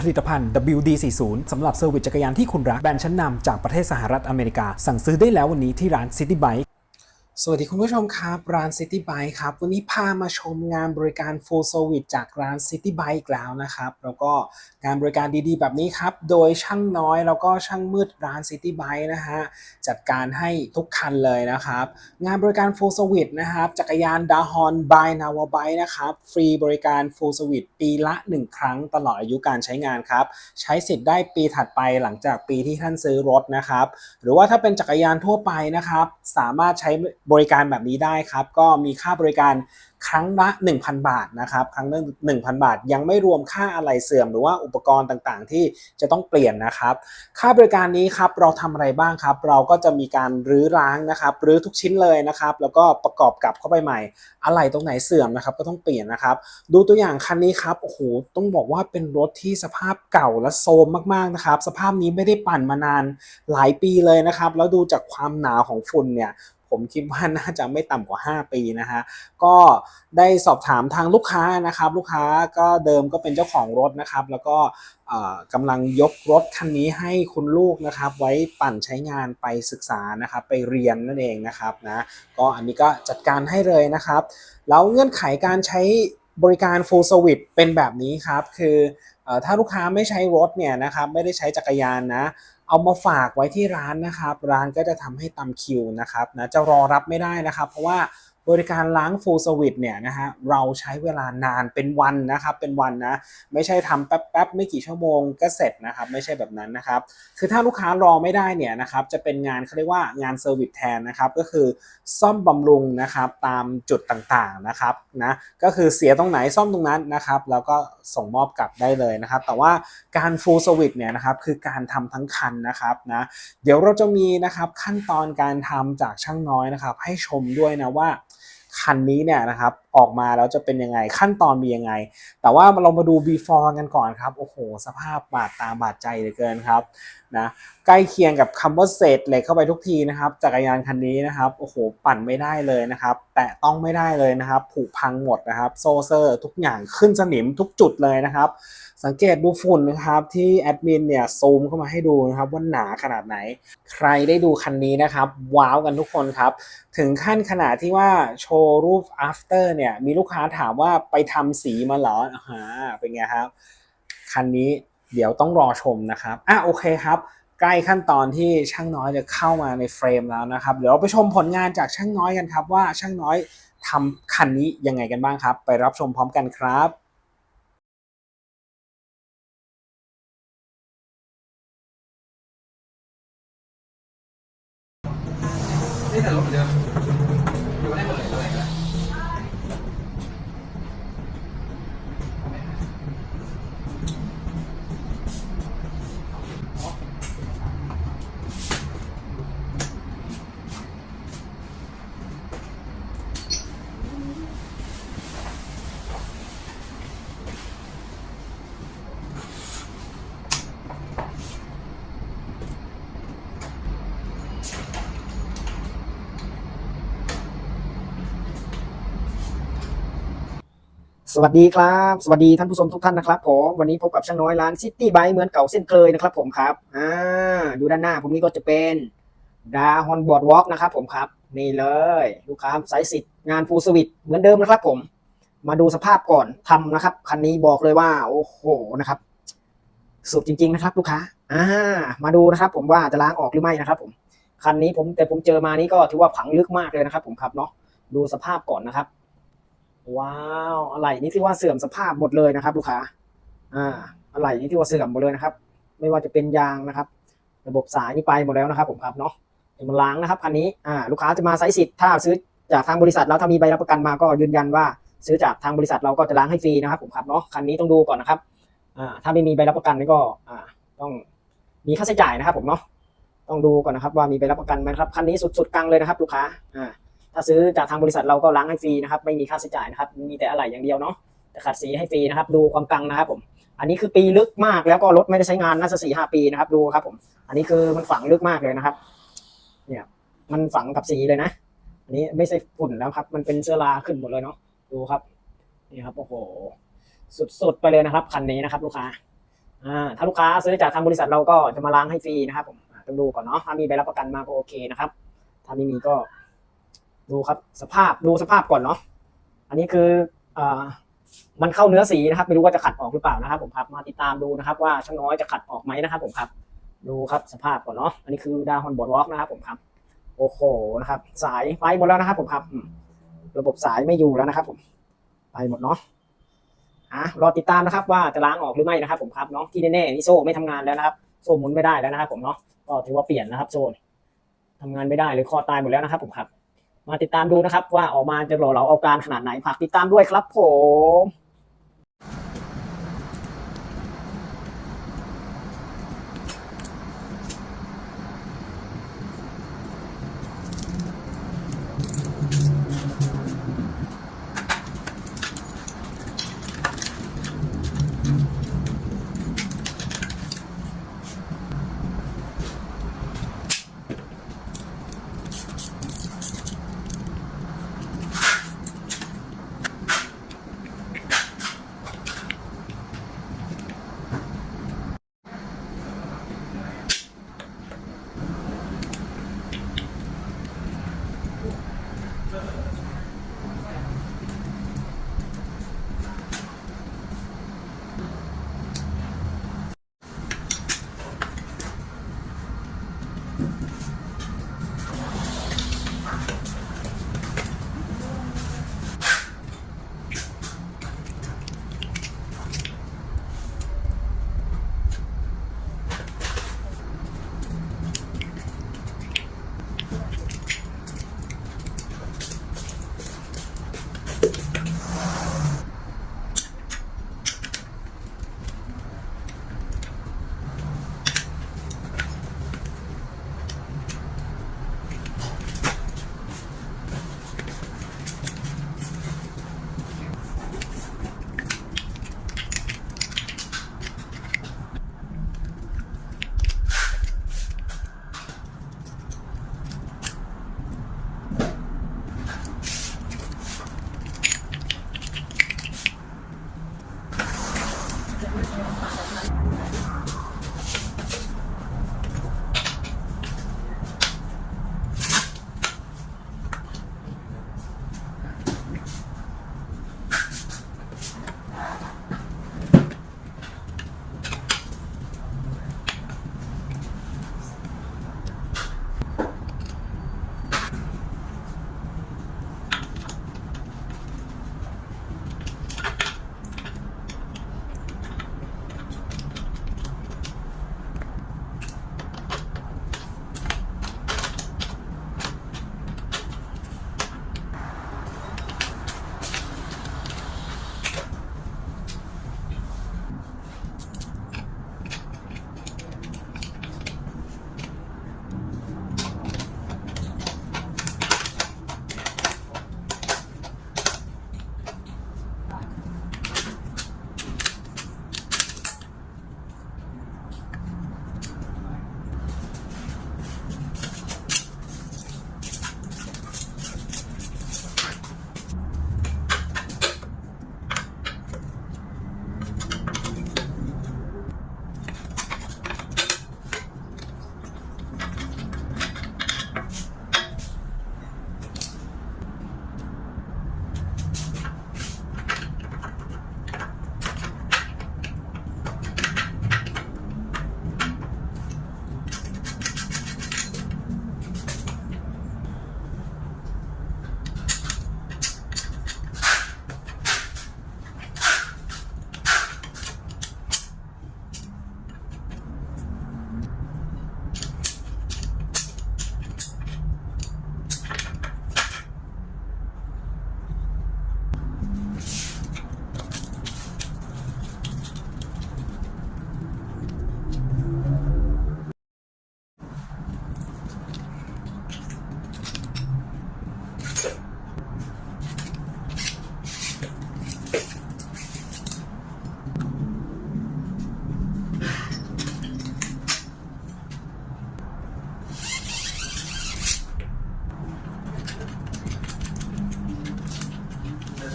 ผลิตภัณฑ์ WD40 สำหรับเซอร์วิสจักรยานที่คุณรัก แบรนด์ชั้นนำจากประเทศสหรัฐอเมริกา สั่งซื้อได้แล้ววันนี้ที่ร้าน City Bike สวัสดีคุณผู้ชมครับ ร้าน City Bike ครับ วันนี้พามาชมงานบริการ Full Service จากร้าน City Bike อีกแล้วนะครับ แล้วก็งานบริการดีๆ แบบนี้ครับ โดยช่างน้อยแล้วก็ช่างมืดร้าน City Bike นะฮะ จัดการให้ทุกคันเลยนะครับ งานบริการ Full Service นะครับ จักรยานดาฮอน by n a w a Bike นะครับ ฟรีบริการ Full Service ปีละ 1 ครั้งตลอดอายุการใช้งานครับ ใช้สิทธิ์ได้ปีถัดไปหลังจากปีที่ท่านซื้อรถนะครับ หรือว่าถ้าเป็นจักรยานทั่วไปนะครับ สามารถใช้บริการแบบนี้ได้ครับ ก็มีค่าบริการครั้งละ 1,000 บาทนะครับ ครั้งละ1,000 บาท ยังไม่รวมค่าอะไหล่เสื่อมหรือว่าอุปกรณ์ต่างๆ ที่จะต้องเปลี่ยนนะครับ ค่าบริการนี้ครับเราทำอะไรบ้างครับ เราก็จะมีการรื้อร้างนะครับรื้อทุกชิ้นเลยนะครับ แล้วก็ประกอบกลับเข้าไปใหม่ อะไหล่ตรงไหนเสื่อมนะครับ ก็ต้องเปลี่ยนนะครับ ดูตัวอย่างคันนี้ครับโอ้โหต้องบอกว่าเป็นรถที่สภาพเก่าและโทรมมากๆนะครับ สภาพนี้ไม่ได้ปั่นมานานหลายปีเลยนะครับ แล้วดูจากความหนาของฝุ่นเนี่ย ผมคิดว่าน่าจะไม่ต่ำกว่า 5 ปีนะฮะก็ได้สอบถามทางลูกค้านะครับลูกค้าก็เดิมก็เป็นเจ้าของรถนะครับ แล้วก็กำลังยกรถคันนี้ให้คุณลูกนะครับ ไว้ปั่นใช้งานไปศึกษานะครับไปเรียนนั่นเองนะครับนะก็อันนี้ก็จัดการให้เลยนะครับ แล้วเงื่อนไขการใช้บริการ full service เป็นแบบนี้ครับ คือเอ่อถ้าลูกค้าไม่ใช้รถเนี่ยนะครับไม่ได้ใช้จักรยานนะ เอามาฝากไว้ที่ร้านนะครับ ร้านก็จะทำให้ตามคิวนะครับนะจะรอรับไม่ได้นะครับ เพราะว่า บริการล้าง full service เนี่ยนะฮะเราใช้เวลานานเป็นวันนะครับเป็นวันนะไม่ใช่ทำแป๊บๆไม่กี่ชั่วโมงก็เสร็จนะครับไม่ใช่แบบนั้นนะครับคือถ้าลูกค้ารอไม่ได้เนี่ยนะครับจะเป็นงานเขาเรียกว่างานเซอร์วิสแทนนะครับก็คือซ่อมบำรุงนะครับตามจุดต่างๆนะครับนะก็คือเสียตรงไหนซ่อมตรงนั้นนะครับแล้วก็ส่งมอบกลับได้เลยนะครับแต่ว่าการ full service เนี่ยนะครับคือการทำทั้งคันนะครับนะเดี๋ยวเราจะมีนะครับขั้นตอนการทำจากช่างน้อยนะครับให้ชมด้วยนะว่า คันนี้เนี่ยนะครับออกมาแล้วจะเป็นยังไงขั้นตอนมียังไง แต่ว่าเรามาดู before กันก่อนครับโอ้โห สภาพบาดตาบาดใจเหลือเกินครับนะใกล้เคียงกับคำว่าเศษเหล็กเข้าไปทุกทีนะครับจักรยานคันนี้นะครับโอ้โหปั่นไม่ได้เลยนะครับ แตะต้องไม่ได้เลยนะครับ ผุพังหมดนะครับ โซเซอร์ทุกอย่างขึ้นสนิมทุกจุดเลยนะครับ สังเกตดูฝุ่นนะครับที่แอดมินเนี่ยซูมเข้ามาให้ดูนะครับว่าหนาขนาดไหน ใครได้ดูคันนี้นะครับ ว้าวกันทุกคนครับ ถึงขั้นขนาดที่ว่าโชว์รูป after เนี่ยมีลูกค้าถามว่าไปทำสีมาเหรออ่าเป็นไงครับ คันนี้เดี๋ยวต้องรอชมนะครับอะโอเคครับใกล้ขั้นตอนที่ช่างน้อยจะเข้ามาในเฟรมแล้วนะครับ เดี๋ยวไปชมผลงานจากช่างน้อยกันครับว่าช่างน้อยทำคันนี้ยังไงกันบ้างครับ ไปรับชมพร้อมกันครับ นี่แต่รถเหมือนเดิมอยู่ได้หมดเลย สวัสดีครับ สวัสดีท่านผู้ชมทุกท่านนะครับผมวันนี้พบกับช่างน้อยร้านซิตี้ไบเหมือนเก่าเส้นเคยนะครับผมครับอ่าดูด้านหน้าผมนี้ก็จะเป็นดาฮอนบอร์ดวอล์กนะครับผมครับ นี่เลย ลูกค้าสายสิทธิ์งานฟูลสวิตเหมือนเดิมนะครับผม มาดูสภาพก่อนทำนะครับ คันนี้บอกเลยว่า โอ้โหนะครับ สุดจริง ๆ นะครับ ลูกค้าอ่ามาดูนะครับ ผมว่าจะล้างออกหรือไม่นะครับ ผมคันนี้ผมแต่ผมเจอมานี้ก็ถือว่าผังลึกมากเลยนะครับ ผมครับเนาะดูสภาพก่อนนะครับ ว้าวอะไรนี่ที่ว่าเสื่อมสภาพหมดเลยนะครับ ลูกค้าอ่าอะไรนี่ที่ว่าเสื่อมหมดเลยนะครับ ไม่ว่าจะเป็นยางนะครับ ระบบสายนี่ไปหมดแล้วนะครับ ผมครับเนาะมันล้างนะครับคันนี้อ่าลูกค้าจะมาไซส์สิทธิ์ถ้าซื้อจากทางบริษัทแล้วถ้ามีใบรับประกันมาก็ยืนยันว่า ซื้อจากทางบริษัทเราก็จะล้างให้ฟรีนะครับผมครับเนาะคันนี้ต้องดูก่อนนะครับอ่าถ้าไม่มีใบรับประกันนี่ก็อ่าต้องมีค่าใช้จ่ายนะครับ ผมเนาะต้องดูก่อนนะครับว่ามีใบรับประกันไหมครับคันนี้สุดๆกลางเลยนะครับ ลูกค้าอ่า ถ้าซื้อจากทางบริษัทเราก็ล้างให้ฟรีนะครับไม่มีค่าใช้จ่ายนะครับมีแต่อะไหล่อย่างเดียวเนาะแต่ขัดสีให้ฟรีนะครับ ดูความกังนะครับผม อันนี้คือปีลึกมากแล้วก็รถไม่ได้ใช้งานน่าจะสี่ห้าปีนะครับ ดูครับผม อันนี้คือมันฝังลึกมากเลยนะครับ เนี่ยมันฝังกับสีเลยนะ อันนี้ไม่ใช่ฝุ่นแล้วครับ มันเป็นเชื้อราขึ้นหมดเลยเนาะดูครับนี่ครับโอ้โหสุดๆไปเลยนะครับคันนี้นะครับ ลูกค้าอ่าถ้าลูกค้าซื้อจากทางบริษัทเราก็จะมาล้างให้ฟรีนะครับผมต้องดูก่อนเนาะถ้ามีใบรับประกันมาก็โอเคนะครับ ถ้าไม่มีก็ ดูครับสภาพดูสภาพก่อนเนาะอันนี้คืออมันเข้าเนื้อสีนะครับ ไม่รู้ว่าจะขัดออกหรือเปล่านะครับ ผมครับมาติดตามดูนะครับ ว่าช่างน้อยจะขัดออกไหมนะครับ ผมครับ ดูครับสภาพก่อนเนาะอันนี้คือดาวฮอนบอร์ดวอล์กนะครับ ผมครับ โอ้โหนะครับ สายไปหมดแล้วนะครับ ผมครับ ระบบสายไม่อยู่แล้วนะครับ ผม ไปหมดเนาะอะรอติดตามนะครับ ว่าจะล้างออกหรือไม่นะครับ ผมครับเนาะที่แน่ๆนี่โซ่ไม่ทำงานแล้วนะครับ โซ่หมุนไม่ได้แล้วนะครับ ผมเนาะก็ถือว่าเปลี่ยนนะครับ โซ่ทำงานไม่ได้เลยคอตายหมดแล้วนะครับ ผมครับ มาติดตามดูนะครับ ว่าออกมาจะหล่อเหลาเอาการขนาดไหนฝากติดตามด้วยครับผม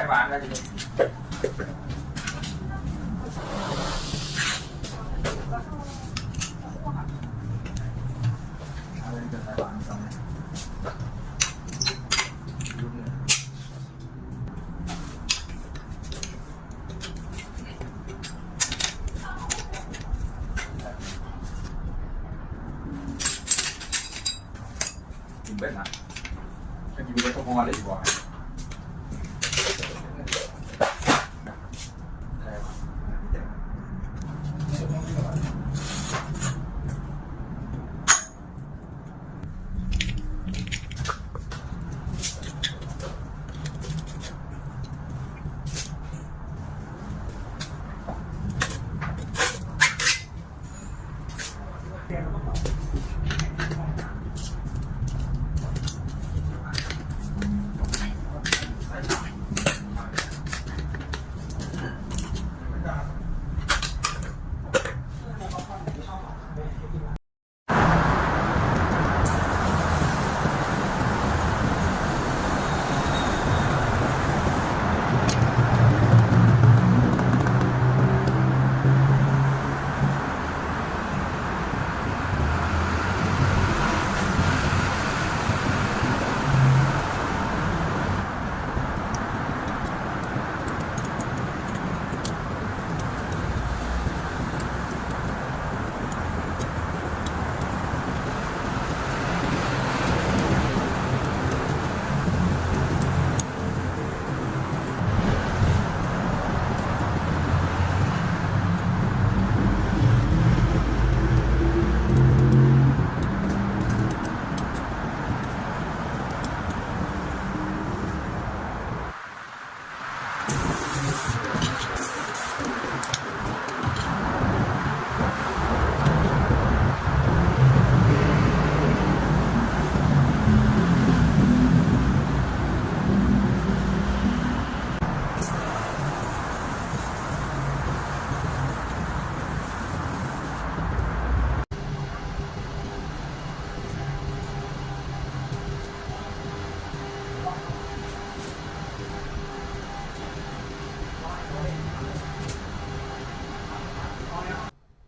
ไม่หวานเลยเป็นนะจะกินไปต้องมองอะไรดีกว่า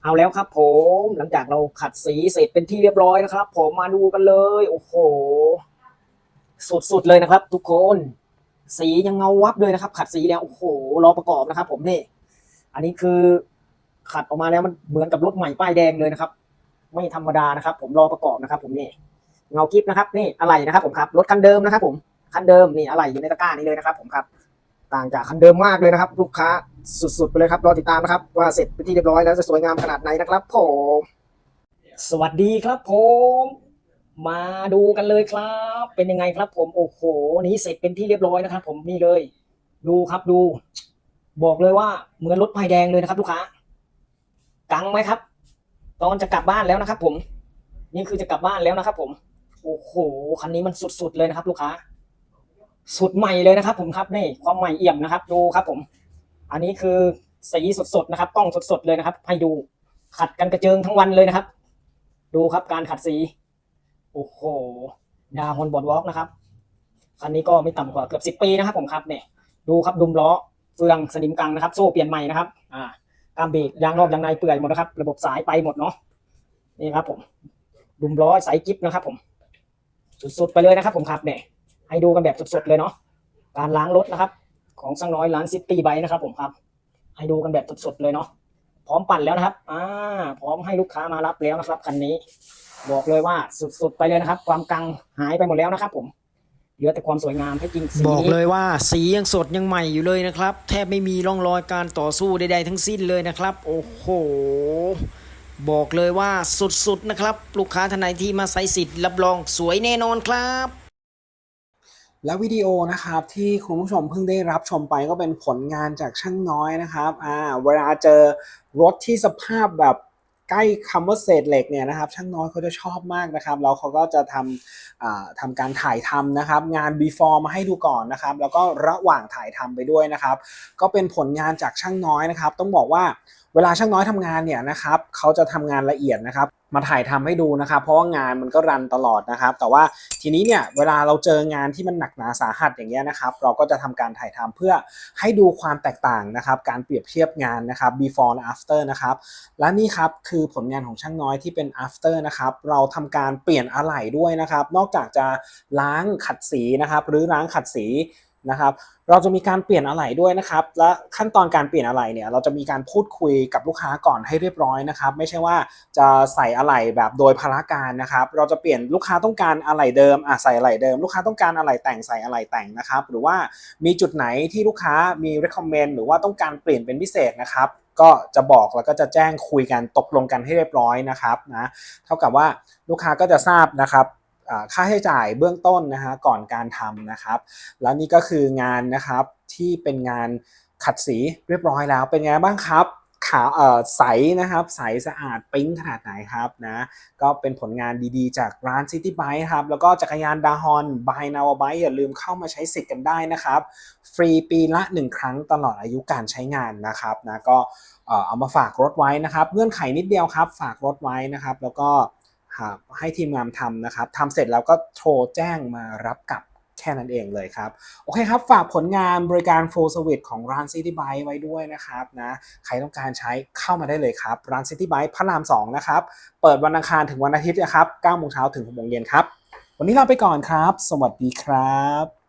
เอาแล้วครับผมหลังจากเราขัดสีเสร็จเป็นที่เรียบร้อยนะครับ ผมมาดูกันเลย โอ้โห สุดๆเลยนะครับ ทุกคน สียังเงาวับเลยนะครับ ขัดสีแล้วโอ้โหรอประกอบนะครับ ผมนี่ อันนี้คือขัดออกมาแล้วมันเหมือนกับรถใหม่ป้ายแดงเลยนะครับ ไม่ธรรมดานะครับ ผมรอประกอบนะครับ ผมนี่เงากิฟนะครับ นี่อะไรนะครับผมครับรถคันเดิมนะครับ ผมคันเดิมนี่อะไรอยู่ในตะกร้านี้เลยนะครับ ผมครับ ต่างจากคันเดิมมากเลยนะครับ ลูกค้า สุดๆไปเลยครับ รอติดตามนะครับ ว่าเสร็จเป็นที่เรียบร้อยแล้วจะสวยงามขนาดไหนนะครับผมสวัสดีครับผม มาดูกันเลยครับ เป็นยังไงครับ ผมโอ้โหนี้เสร็จเป็นที่เรียบร้อยนะครับ ผมนี่เลย ดูครับดู บอกเลยว่าเหมือนรถไฟแดงเลยนะครับ ลูกค้ากังไหมครับ ตอนจะกลับบ้านแล้วนะครับ ผม นี่คือจะกลับบ้านแล้วนะครับ ผมโอ้โหคันนี้มันสุดๆเลยนะครับ ลูกค้า สุดใหม่เลยนะครับ ผมครับนี่ความใหม่เอี่ยมนะครับ ดูครับ ผม อันนี้คือสีสดๆนะครับ กล้องสดๆเลยนะครับ ให้ดูขัดกันกระเจิงทั้งวันเลยนะครับ ดูครับการขัดสี โอ้โห ดาฮอนบอดวอล์กนะครับ คันนี้ก็ไม่ต่ำกว่าเกือบสิบปีนะครับผมครับเนี่ยดูครับดุมล้อเฟืองสนิมกังนะครับ โซ่เปลี่ยนใหม่นะครับ อ่ากามเบรกยางนอกยางในเปื่อยหมดนะครับ ระบบสายไปหมดเนาะนี่ครับผม ดุมล้อสายกิฟนะครับ ผมสุดๆไปเลยนะครับ ผมครับเนี่ยให้ดูกันแบบสดๆเลยเนาะการล้างรถนะครับ ของสังน้อยร้านซิตี้ไบนะครับผมครับ ให้ดูกันแบบสดๆเลยเนาะพร้อมปั่นแล้วนะครับอ่าพร้อมให้ลูกค้ามารับแล้วนะครับคันนี้บอกเลยว่าสุดๆไปเลยนะครับ ความกังหายไปหมดแล้วนะครับ ผมเหลือแต่ความสวยงามให้จริงสีบอกเลยว่าสียังสดยังใหม่อยู่เลยนะครับ แทบไม่มีร่องรอยการต่อสู้ใดๆทั้งสิ้นเลยนะครับ โอ้โหบอกเลยว่าสุดๆนะครับ ลูกค้าท่านไหนที่มาใช้สิทธิ์รับรองสวยแน่นอนครับ และวิดีโอนะครับที่คุณผู้ชมเพิ่งได้รับชมไปก็เป็นผลงานจากช่างน้อยนะครับอ่าเวลาเจอรถที่สภาพแบบใกล้คำว่าเศษเหล็กเนี่ยนะครับช่างน้อยเขาจะชอบมากนะครับแล้วเขาก็จะทำอ่าทำการถ่ายทำนะครับ งาน before มาให้ดูก่อนนะครับ แล้วก็ระหว่างถ่ายทำไปด้วยนะครับ ก็เป็นผลงานจากช่างน้อยนะครับ ต้องบอกว่า เวลาช่างน้อยทำงานเนี่ยนะครับเขาจะทำงานละเอียดนะครับ มาถ่ายทำให้ดูนะครับ เพราะว่างานมันก็รันตลอดนะครับ แต่ว่าทีนี้เนี่ยเวลาเราเจองานที่มันหนักหนาสาหัสอย่างเงี้ยนะครับ เราก็จะทำการถ่ายทำเพื่อให้ดูความแตกต่างนะครับ การเปรียบเทียบงานนะครับ before และ after นะครับ และนี่ครับคือผลงานของช่างน้อยที่เป็น after นะครับ เราทำการเปลี่ยนอะไหล่ด้วยนะครับ นอกจากจะล้างขัดสีนะครับ หรือล้างขัดสี นะครับ เราจะมีการเปลี่ยนอะไหล่ด้วยนะครับ และขั้นตอนการเปลี่ยนอะไหล่เนี่ย เราจะมีการพูดคุยกับลูกค้าก่อนให้เรียบร้อยนะครับ ไม่ใช่ว่าจะใส่อะไหล่แบบโดยพละการนะครับ เราจะเปลี่ยนลูกค้าต้องการอะไหล่เดิมอะใส่อะไหล่เดิม ลูกค้าต้องการอะไหล่แต่งใส่อะไหล่แต่งนะครับ หรือว่ามีจุดไหนที่ลูกค้ามี recommend หรือว่าต้องการเปลี่ยนเป็นพิเศษนะครับก็จะบอกแล้วก็จะแจ้งคุยกันตกลงกันให้เรียบร้อยนะครับนะเท่ากับว่าลูกค้าก็จะทราบนะครับ ค่าใช้จ่ายเบื้องต้นนะฮะก่อนการทำนะครับ แล้วนี่ก็คืองานนะครับที่เป็นงานขัดสีเรียบร้อยแล้วเป็นไงบ้างครับขาวเอ่อใสนะครับใสสะอาดปิ๊งขนาดไหนครับนะก็เป็นผลงานดีๆ จากร้าน City Bike ครับ แล้วก็จักรยานดาฮอน Buy Now Bike อย่าลืมเข้ามาใช้สิทธิ์กันได้นะครับ ฟรีปีละ 1 ครั้งตลอดอายุการใช้งานนะครับนะก็เอามาฝากรถไว้นะครับ เงื่อนไขนิดเดียวครับ ฝากรถไว้นะครับ แล้วก็ ให้ทีมงานทำนะครับทำเสร็จแล้วก็โทรแจ้งมารับกลับแค่นั้นเองเลยครับ โอเคครับ ฝากผลงานบริการ full service ของร้าน City Bike ไว้ด้วยนะครับนะใครต้องการใช้เข้ามาได้เลยครับ ร้าน City Bike พระราม 2 นะครับ เปิดวันอังคารถึงวันอาทิตย์นะครับ9โมงเช้าถึง6โมงเย็นครับ วันนี้ลาไปก่อนครับ สวัสดีครับ